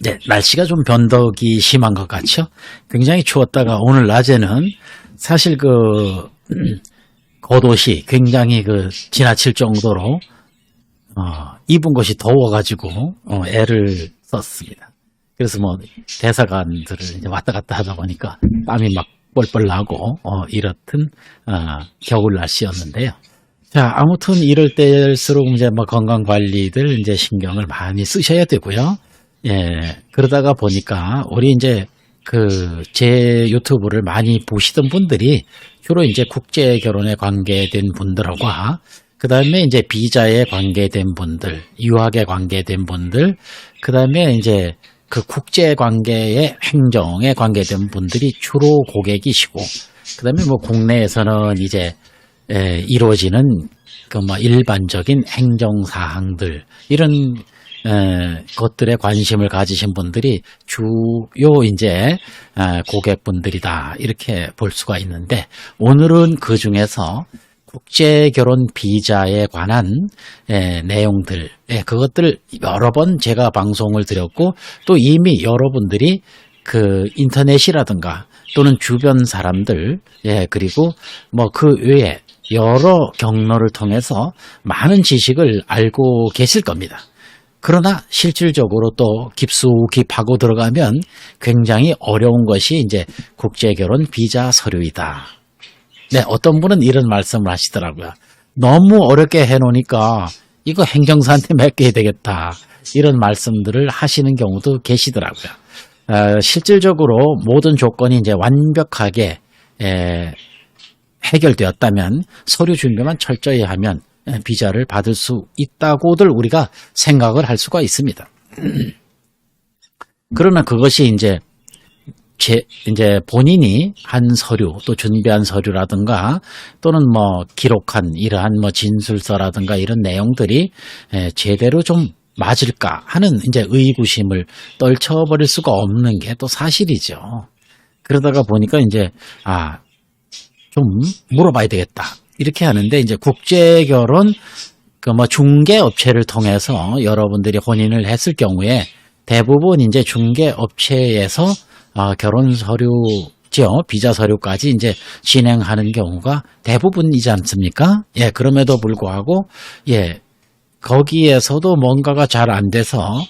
네, 날씨가 좀 변덕이 심한 것 같죠? 굉장히 추웠다가 오늘 낮에는 사실 그, 음, 겉옷이 굉장히 그 지나칠 정도로, 어, 입은 것이 더워가지고, 어, 애를 썼습니다. 그래서 뭐, 대사관들을 왔다 갔다 하다 보니까 땀이 막 뻘뻘 나고, 어, 이렇든, 어, 겨울 날씨였는데요. 자, 아무튼 이럴 때일수록 이제 뭐 건강 관리들 이제 신경을 많이 쓰셔야 되고요. 예, 그러다가 보니까 우리 이제 그 제 유튜브를 많이 보시던 분들이 주로 이제 국제 결혼에 관계된 분들과 그 다음에 이제 비자에 관계된 분들, 유학에 관계된 분들, 그 다음에 이제 그 국제 관계의 행정에 관계된 분들이 주로 고객이시고, 그 다음에 뭐 국내에서는 이제 에, 이루어지는 그 뭐 일반적인 행정 사항들 이런 에, 것들에 관심을 가지신 분들이 주요 이제 아, 고객분들이다 이렇게 볼 수가 있는데 오늘은 그 중에서 국제 결혼 비자에 관한 에, 내용들 예, 그것들 여러 번 제가 방송을 드렸고 또 이미 여러분들이 그 인터넷이라든가 또는 주변 사람들 예 그리고 뭐 그 외에 여러 경로를 통해서 많은 지식을 알고 계실 겁니다. 그러나 실질적으로 또 깊숙이 파고 들어가면 굉장히 어려운 것이 이제 국제결혼 비자 서류이다. 네, 어떤 분은 이런 말씀을 하시더라고요. 너무 어렵게 해놓으니까 이거 행정사한테 맡겨야 되겠다. 이런 말씀들을 하시는 경우도 계시더라고요. 어, 실질적으로 모든 조건이 이제 완벽하게 에, 해결되었다면 서류 준비만 철저히 하면 에, 비자를 받을 수 있다고들 우리가 생각을 할 수가 있습니다. 그러나 그것이 이제 제, 이제 본인이 한 서류 또 준비한 서류라든가 또는 뭐 기록한 이러한 뭐 진술서라든가 이런 내용들이 에, 제대로 좀 맞을까 하는 이제 의구심을 떨쳐버릴 수가 없는 게 또 사실이죠. 그러다가 보니까 이제 아 좀 물어봐야 되겠다 이렇게 하는데 이제 국제 결혼 그 뭐 중개 업체를 통해서 여러분들이 혼인을 했을 경우에 대부분 이제 중개 업체에서 아, 결혼 서류죠 비자 서류까지 이제 진행하는 경우가 대부분이지 않습니까? 예 그럼에도 불구하고 예 거기에서도 뭔가가 잘 안 돼서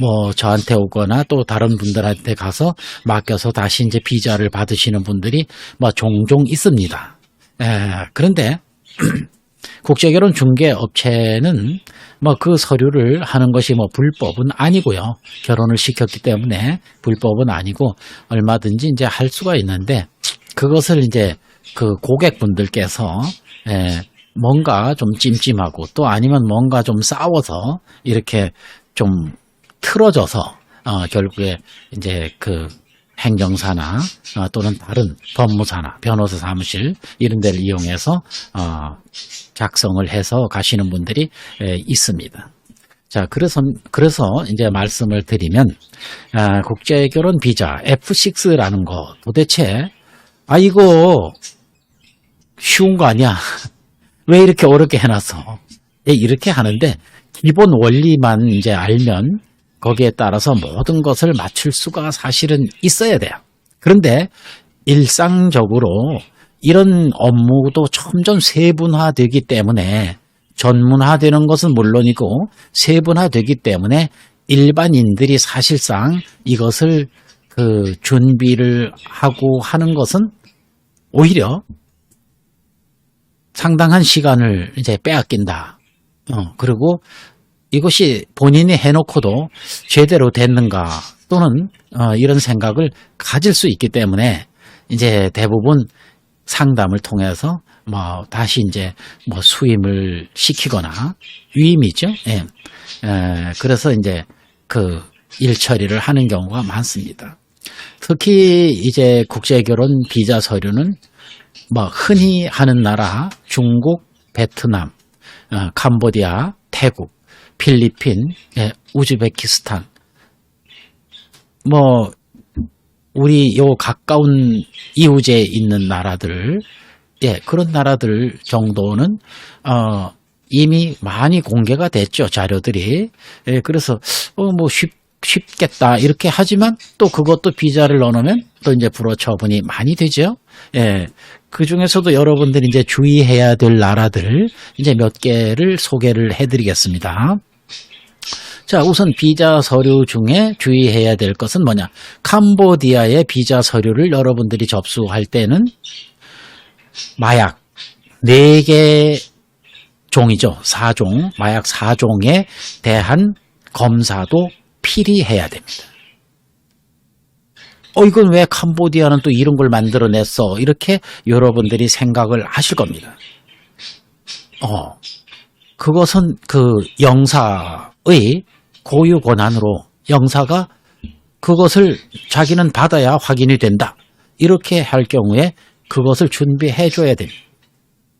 뭐 저한테 오거나 또 다른 분들한테 가서 맡겨서 다시 이제 비자를 받으시는 분들이 뭐 종종 있습니다. 에, 그런데 국제결혼 중개 업체는 뭐 그 서류를 하는 것이 뭐 불법은 아니고요. 결혼을 시켰기 때문에 불법은 아니고 얼마든지 이제 할 수가 있는데 그것을 이제 그 고객분들께서 에, 뭔가 좀 찜찜하고 또 아니면 뭔가 좀 싸워서 이렇게 좀 틀어져서 어, 결국에 이제 그 행정사나 어, 또는 다른 법무사나 변호사 사무실 이런 데를 이용해서 어, 작성을 해서 가시는 분들이 에, 있습니다. 자, 그래서 그래서 이제 말씀을 드리면 아, 국제결혼 비자 F6라는 거 도대체 아 이거 쉬운 거 아니야? 왜 이렇게 어렵게 해놨어? 예, 이렇게 하는데 기본 원리만 이제 알면 거기에 따라서 모든 것을 맞출 수가 사실은 있어야 돼요. 그런데 일상적으로 이런 업무도 점점 세분화되기 때문에 전문화되는 것은 물론이고 세분화되기 때문에 일반인들이 사실상 이것을 그 준비를 하고 하는 것은 오히려 상당한 시간을 이제 빼앗긴다. 어, 그리고 이것이 본인이 해놓고도 제대로 됐는가 또는 어, 이런 생각을 가질 수 있기 때문에 이제 대부분 상담을 통해서 뭐 다시 이제 뭐 수임을 시키거나 위임이죠. 예. 에, 그래서 이제 그 일 처리를 하는 경우가 많습니다. 특히 이제 국제결혼 비자 서류는 뭐 흔히 하는 나라 중국, 베트남, 어, 캄보디아, 태국, 필리핀, 예, 우즈베키스탄 뭐 우리 요 가까운 이웃에 있는 나라들 예, 그런 나라들 정도는 어 이미 많이 공개가 됐죠 자료들이 예, 그래서 어 뭐 쉽 쉽겠다 이렇게 하지만 또 그것도 비자를 넣어놓으면 또 이제 불허 처분이 많이 되죠. 예. 그 중에서도 여러분들이 이제 주의해야 될 나라들 이제 몇 개를 소개를 해드리겠습니다. 자, 우선 비자 서류 중에 주의해야 될 것은 뭐냐? 캄보디아의 비자 서류를 여러분들이 접수할 때는 마약 4개 종이죠. 4종, 마약 4종에 대한 검사도 필히 해야 됩니다. 어, 이건 왜 캄보디아는 또 이런 걸 만들어냈어? 이렇게 여러분들이 생각을 하실 겁니다. 어, 그것은 그 영사의 고유 권한으로 영사가 그것을 자기는 받아야 확인이 된다. 이렇게 할 경우에 그것을 준비해 줘야 됩니다.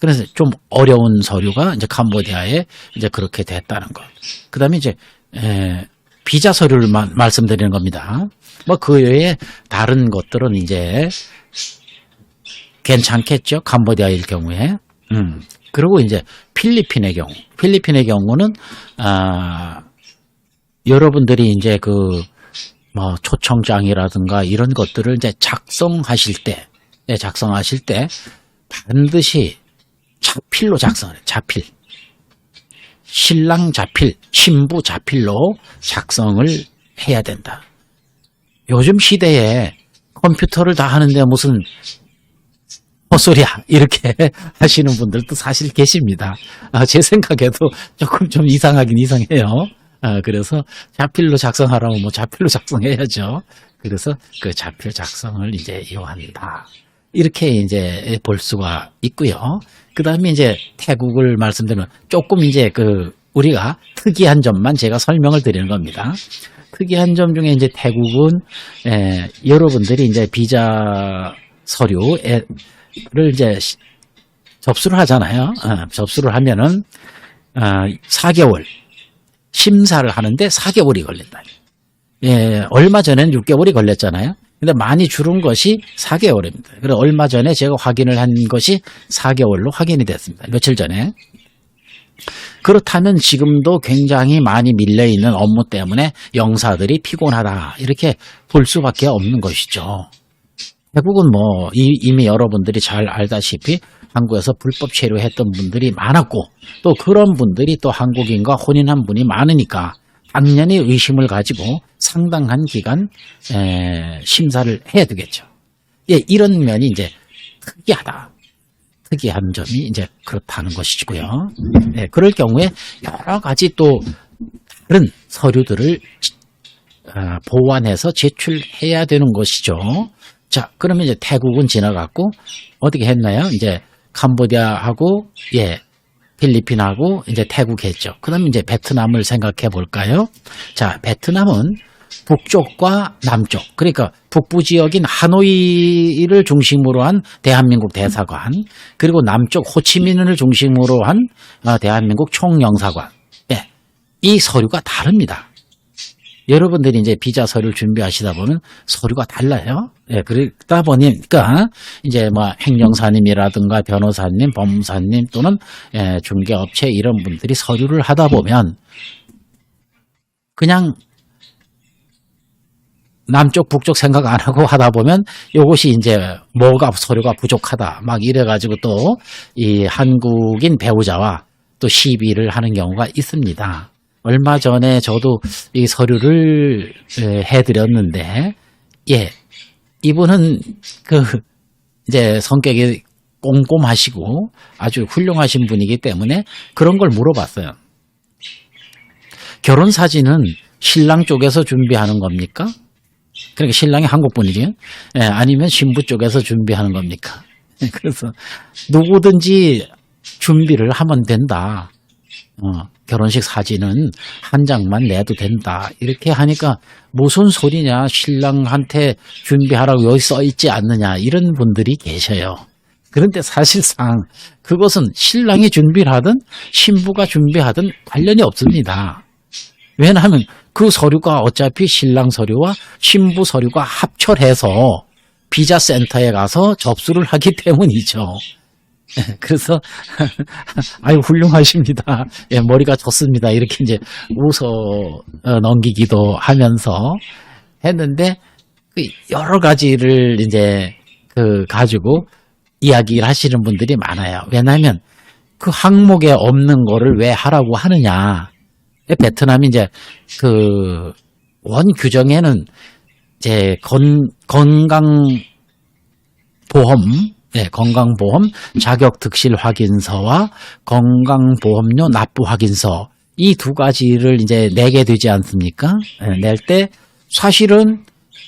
그래서 좀 어려운 서류가 이제 캄보디아에 이제 그렇게 됐다는 것. 그 다음에 이제, 에, 비자 서류를 마- 말씀드리는 겁니다. 뭐 그 외에 다른 것들은 이제 괜찮겠죠. 캄보디아일 경우에. 음. 그리고 이제 필리핀의 경우. 필리핀의 경우는, 아, 여러분들이 이제 그, 뭐, 초청장이라든가 이런 것들을 이제 작성하실 때, 예, 작성하실 때 반드시 자필로 작성해요. 자필. 신랑 자필, 신부 자필로 작성을 해야 된다. 요즘 시대에 컴퓨터를 다 하는데 무슨 헛소리야 이렇게 하시는 분들도 사실 계십니다. 아, 제 생각에도 조금 좀 이상하긴 이상해요. 아, 그래서 자필로 작성하라고 뭐 자필로 작성해야죠. 그래서 그 자필 작성을 이제 요한다. 이렇게 이제 볼 수가 있고요. 그 다음에 이제 태국을 말씀드리면 조금 이제 그 우리가 특이한 점만 제가 설명을 드리는 겁니다. 특이한 점 중에 이제 태국은 에, 여러분들이 이제 비자 서류를 이제 시- 접수를 하잖아요. 어, 접수를 하면은 어, 4개월 심사를 하는데 4개월이 걸린다. 예, 얼마 전에는 6개월이 걸렸잖아요. 근데 많이 줄은 것이 4개월입니다. 그래 얼마 전에 제가 확인을 한 것이 4개월로 확인이 됐습니다. 며칠 전에. 그렇다면 지금도 굉장히 많이 밀려 있는 업무 때문에 영사들이 피곤하다. 이렇게 볼 수밖에 없는 것이죠. 태국은 뭐 이- 이미 여러분들이 잘 알다시피 한국에서 불법 체류했던 분들이 많았고 또 그런 분들이 또 한국인과 혼인한 분이 많으니까 당연히 의심을 가지고 상당한 기간 에, 심사를 해야 되겠죠. 예, 이런 면이 이제 특이하다. 특이한 점이 이제 그렇다는 것이고요. 예, 그럴 경우에 여러 가지 또 다른 서류들을 어, 보완해서 제출해야 되는 것이죠. 자, 그러면 이제 태국은 지나갔고 어떻게 했나요? 이제 캄보디아하고 예 필리핀하고 이제 태국 했죠. 그다음에 이제 베트남을 생각해 볼까요? 자, 베트남은 북쪽과 남쪽, 그러니까 북부 지역인 하노이를 중심으로 한 대한민국 대사관, 그리고 남쪽 호치민을 중심으로 한 어, 대한민국 총영사관. 예, 이 서류가 다릅니다. 여러분들이 이제 비자 서류를 준비하시다 보면 서류가 달라요. 예, 그러다 보니까 이제 뭐 행정사님이라든가 변호사님, 법무사님 또는 예, 중개업체 이런 분들이 서류를 하다 보면 그냥 남쪽 북쪽 생각 안 하고 하다 보면 요것이 이제 뭐가 서류가 부족하다 막 이래가지고 또 이 한국인 배우자와 또 시비를 하는 경우가 있습니다. 얼마 전에 저도 이 서류를 에, 해드렸는데 예 이분은 그 이제 성격이 꼼꼼하시고 아주 훌륭하신 분이기 때문에 그런 걸 물어봤어요. 결혼 사진은 신랑 쪽에서 준비하는 겁니까? 그러니까 신랑이 한국 분이지. 예, 아니면 신부 쪽에서 준비하는 겁니까? 그래서 누구든지 준비를 하면 된다. 어, 결혼식 사진은 한 장만 내도 된다. 이렇게 하니까 무슨 소리냐. 신랑한테 준비하라고 여기 써 있지 않느냐. 이런 분들이 계셔요. 그런데 사실상 그것은 신랑이 준비를 하든 신부가 준비하든 관련이 없습니다. 왜냐하면 그 서류가 어차피 신랑 서류와 신부 서류가 합철해서 비자 센터에 가서 접수를 하기 때문이죠. 예, 그래서 아유 훌륭하십니다. 예, 머리가 좋습니다. 이렇게 이제 웃어 어, 넘기기도 하면서 했는데 그 여러 가지를 이제 그 가지고 이야기를 하시는 분들이 많아요. 왜냐하면 그 항목에 없는 거를 왜 하라고 하느냐. 베트남이 이제 그 원 규정에는 이제 건, 건강 보험, 네, 건강보험 자격 득실 확인서와 건강보험료 납부 확인서 이 두 가지를 이제 내게 되지 않습니까? 낼때 사실은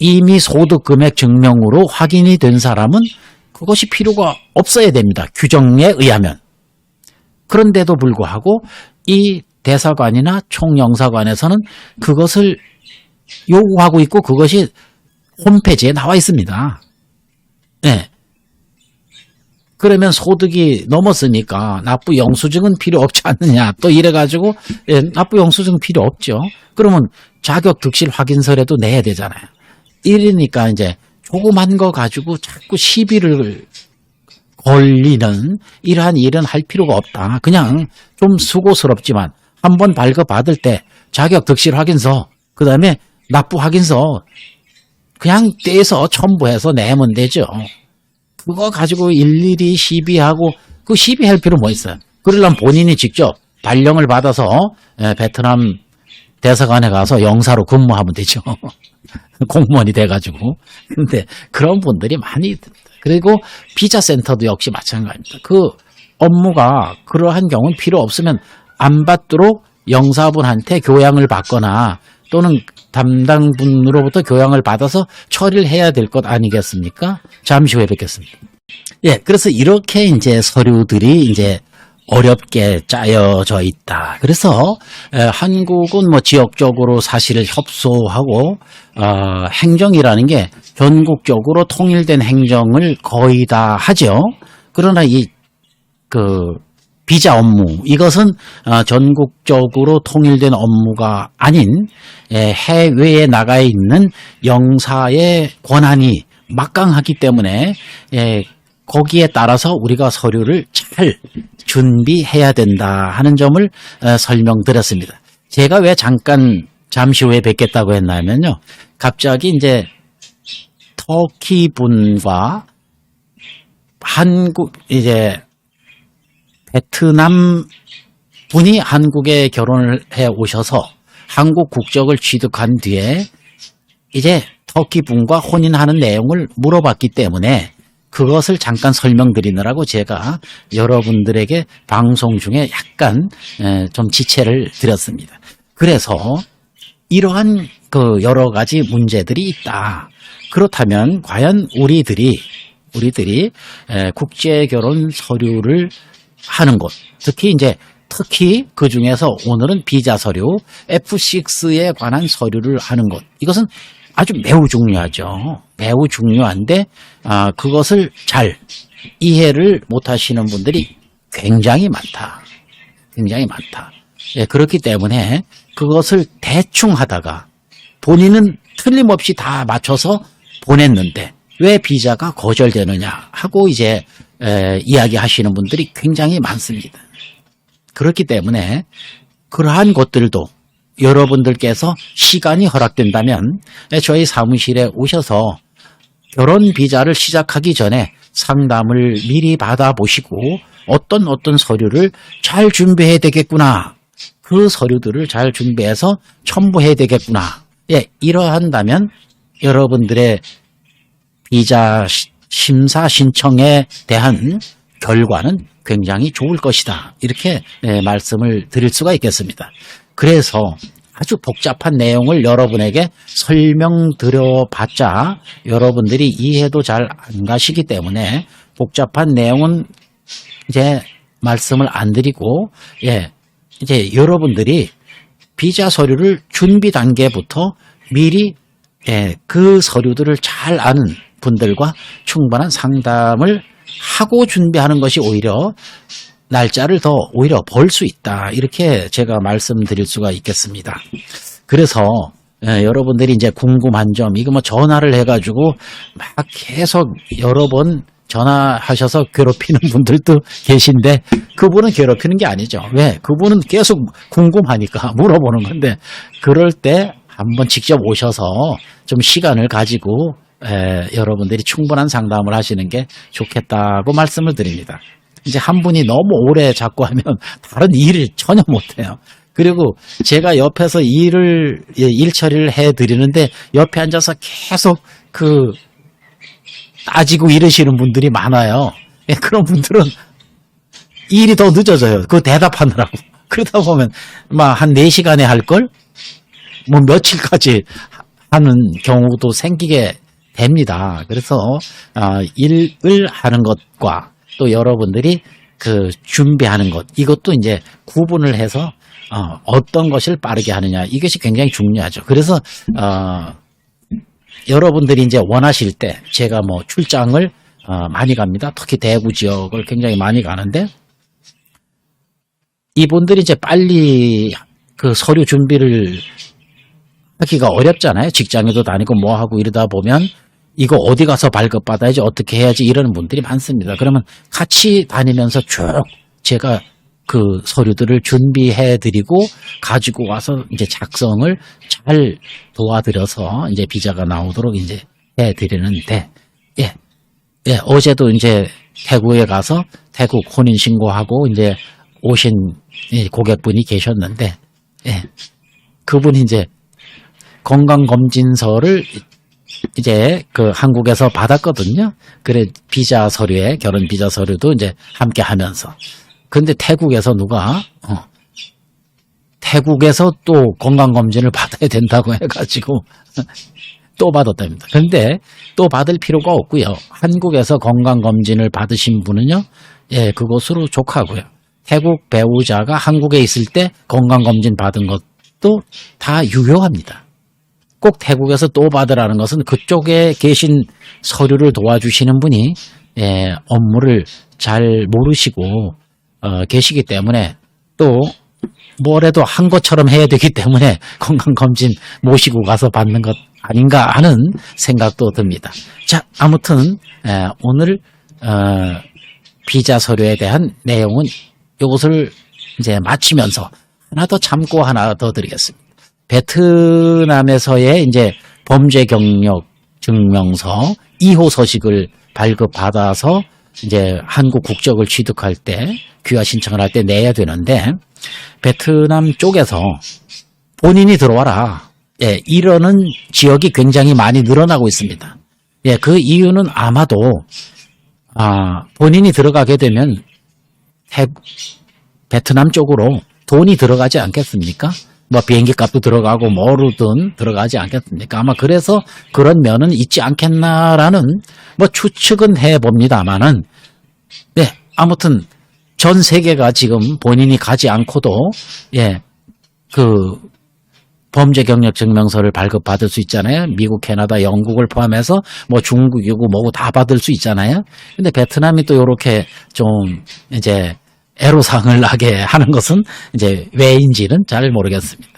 이미 소득 금액 증명으로 확인이 된 사람은 그것이 필요가 없어야 됩니다. 규정에 의하면. 그런데도 불구하고 이 대사관이나 총영사관에서는 그것을 요구하고 있고 그것이 홈페이지에 나와 있습니다. 네. 그러면 소득이 넘었으니까 납부 영수증은 필요 없지 않느냐. 또 이래가지고 예, 납부 영수증 필요 없죠. 그러면 자격 득실 확인서라도 내야 되잖아요. 이러니까 이제 조그만 거 가지고 자꾸 시비를 걸리는 이러한 일은 할 필요가 없다. 그냥 좀 수고스럽지만 한 번 발급받을 때 자격 득실 확인서 그 다음에 납부 확인서 그냥 떼서 첨부해서 내면 되죠. 그거 가지고 일일이 시비하고 그 시비할 필요 뭐 있어요? 그러려면 본인이 직접 발령을 받아서 예, 베트남 대사관에 가서 영사로 근무하면 되죠. 공무원이 돼가지고. 근데 그런 분들이 많이 있습니다. 그리고 비자 센터도 역시 마찬가지입니다. 그 업무가 그러한 경우는 필요 없으면 안 받도록 영사분한테 교양을 받거나 또는 담당 분으로부터 교양을 받아서 처리를 해야 될 것 아니겠습니까? 잠시 후에 뵙겠습니다. 예, 그래서 이렇게 이제 서류들이 이제 어렵게 짜여져 있다. 그래서 에, 한국은 뭐 지역적으로 사실을 협소하고 어, 행정이라는 게 전국적으로 통일된 행정을 거의 다 하죠. 그러나 이그 비자 업무 이것은 어, 전국적으로 통일된 업무가 아닌 에, 해외에 나가 있는 영사의 권한이 막강하기 때문에 에, 거기에 따라서 우리가 서류를 잘 준비해야 된다 하는 점을 어, 설명드렸습니다. 제가 왜 잠깐 잠시 후에 뵙겠다고 했냐면요. 갑자기 이제 터키 분과 한국 이제 베트남 분이 한국에 결혼을 해 오셔서 한국 국적을 취득한 뒤에 이제 터키 분과 혼인하는 내용을 물어봤기 때문에 그것을 잠깐 설명드리느라고 제가 여러분들에게 방송 중에 약간 에, 좀 지체를 드렸습니다. 그래서 이러한 그 여러 가지 문제들이 있다. 그렇다면 과연 우리들이 우리들이 에, 국제 결혼 서류를 하는 곳, 특히 이제 특히 그 중에서 오늘은 비자 서류 F6에 관한 서류를 하는 곳. 이것은 아주 매우 중요하죠. 매우 중요한데 아, 그것을 잘 이해를 못하시는 분들이 굉장히 많다. 굉장히 많다. 예, 그렇기 때문에 그것을 대충 하다가 본인은 틀림없이 다 맞춰서 보냈는데 왜 비자가 거절되느냐 하고 이제 에, 이야기하시는 분들이 굉장히 많습니다. 그렇기 때문에 그러한 것들도 여러분들께서 시간이 허락된다면 저희 사무실에 오셔서 결혼 비자를 시작하기 전에 상담을 미리 받아보시고 어떤 어떤 서류를 잘 준비해야 되겠구나. 그 서류들을 잘 준비해서 첨부해야 되겠구나. 예, 이러한다면 여러분들의 비자 시- 심사 신청에 대한 결과는 굉장히 좋을 것이다. 이렇게 예, 말씀을 드릴 수가 있겠습니다. 그래서 아주 복잡한 내용을 여러분에게 설명드려 봤자 여러분들이 이해도 잘 안 가시기 때문에 복잡한 내용은 이제 말씀을 안 드리고 예 이제 여러분들이 비자 서류를 준비 단계부터 미리 예, 그 서류들을 잘 아는 분들과 충분한 상담을 하고 준비하는 것이 오히려 날짜를 더 오히려 벌 수 있다. 이렇게 제가 말씀드릴 수가 있겠습니다. 그래서 예, 여러분들이 이제 궁금한 점, 이거 뭐 전화를 해가지고 막 계속 여러 번 전화하셔서 괴롭히는 분들도 계신데 그분은 괴롭히는 게 아니죠. 왜? 그분은 계속 궁금하니까 물어보는 건데 그럴 때 한번 직접 오셔서 좀 시간을 가지고 에, 여러분들이 충분한 상담을 하시는 게 좋겠다고 말씀을 드립니다. 이제 한 분이 너무 오래 자꾸 하면 다른 일을 전혀 못해요. 그리고 제가 옆에서 일을 예, 일 처리를 해 드리는데 옆에 앉아서 계속 그 따지고 이러시는 분들이 많아요. 예, 그런 분들은 일이 더 늦어져요. 그 대답하느라고. 그러다 보면 막 한 4시간에 할 걸 뭐 며칠까지 하는 경우도 생기게 됩니다. 그래서 아, 일을 하는 것과 또 여러분들이 그 준비하는 것 이것도 이제 구분을 해서 어, 어떤 것을 빠르게 하느냐 이것이 굉장히 중요하죠. 그래서 어, 여러분들이 이제 원하실 때 제가 뭐 출장을 어, 많이 갑니다. 특히 대구 지역을 굉장히 많이 가는데 이분들이 이제 빨리 그 서류 준비를 하기가 어렵잖아요. 직장에도 다니고 뭐 하고 이러다 보면 이거 어디 가서 발급받아야지 어떻게 해야지 이러는 분들이 많습니다. 그러면 같이 다니면서 쭉 제가 그 서류들을 준비해 드리고 가지고 와서 이제 작성을 잘 도와드려서 이제 비자가 나오도록 이제 해 드리는데 예. 예, 어제도 이제 태국에 가서 태국 혼인 신고하고 이제 오신 이 고객분이 계셨는데 예. 그분이 이제 건강검진서를 이제 그 한국에서 받았거든요. 그래 비자 서류에 결혼 비자 서류도 이제 함께 하면서. 근데 태국에서 누가 어, 태국에서 또 건강 검진을 받아야 된다고 해가지고 또 받았답니다. 근데 또 받을 필요가 없고요. 한국에서 건강 검진을 받으신 분은요, 예, 그것으로 족하고요. 태국 배우자가 한국에 있을 때 건강 검진 받은 것도 다 유효합니다. 꼭 태국에서 또 받으라는 것은 그쪽에 계신 서류를 도와주시는 분이 예, 업무를 잘 모르시고 어, 계시기 때문에 또 뭐래도 한 것처럼 해야 되기 때문에 건강검진 모시고 가서 받는 것 아닌가 하는 생각도 듭니다. 자, 아무튼 에, 오늘 어, 비자 서류에 대한 내용은 이것을 이제 마치면서 하나 더 참고 하나 더 드리겠습니다. 베트남에서의 이제 범죄 경력 증명서 2호 서식을 발급받아서 이제 한국 국적을 취득할 때 귀화 신청을 할 때 내야 되는데 베트남 쪽에서 본인이 들어와라. 예, 이러는 지역이 굉장히 많이 늘어나고 있습니다. 예, 그 이유는 아마도 아, 본인이 들어가게 되면 태, 베트남 쪽으로 돈이 들어가지 않겠습니까? 뭐 비행기 값도 들어가고 뭐로든 들어가지 않겠습니까? 아마 그래서 그런 면은 있지 않겠나라는 뭐 추측은 해 봅니다만은 네, 아무튼 전 세계가 지금 본인이 가지 않고도 예, 그 범죄 경력 증명서를 발급받을 수 있잖아요. 미국, 캐나다, 영국을 포함해서 뭐 중국이고 뭐고 다 받을 수 있잖아요. 근데 베트남이 또 이렇게 좀 이제 애로사항을 나게 하는 것은 이제 왜인지는 잘 모르겠습니다.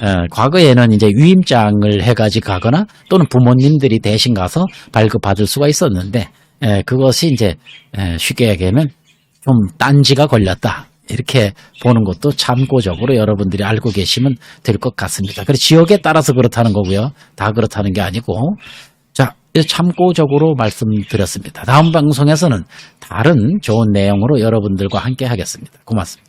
어, 과거에는 이제 위임장을 해가지고 가거나 또는 부모님들이 대신 가서 발급받을 수가 있었는데 에, 그것이 이제 에, 쉽게 얘기하면 좀 딴지가 걸렸다. 이렇게 보는 것도 참고적으로 여러분들이 알고 계시면 될 것 같습니다. 그래 지역에 따라서 그렇다는 거고요. 다 그렇다는 게 아니고 자 참고적으로 말씀드렸습니다. 다음 방송에서는 다른 좋은 내용으로 여러분들과 함께 하겠습니다. 고맙습니다.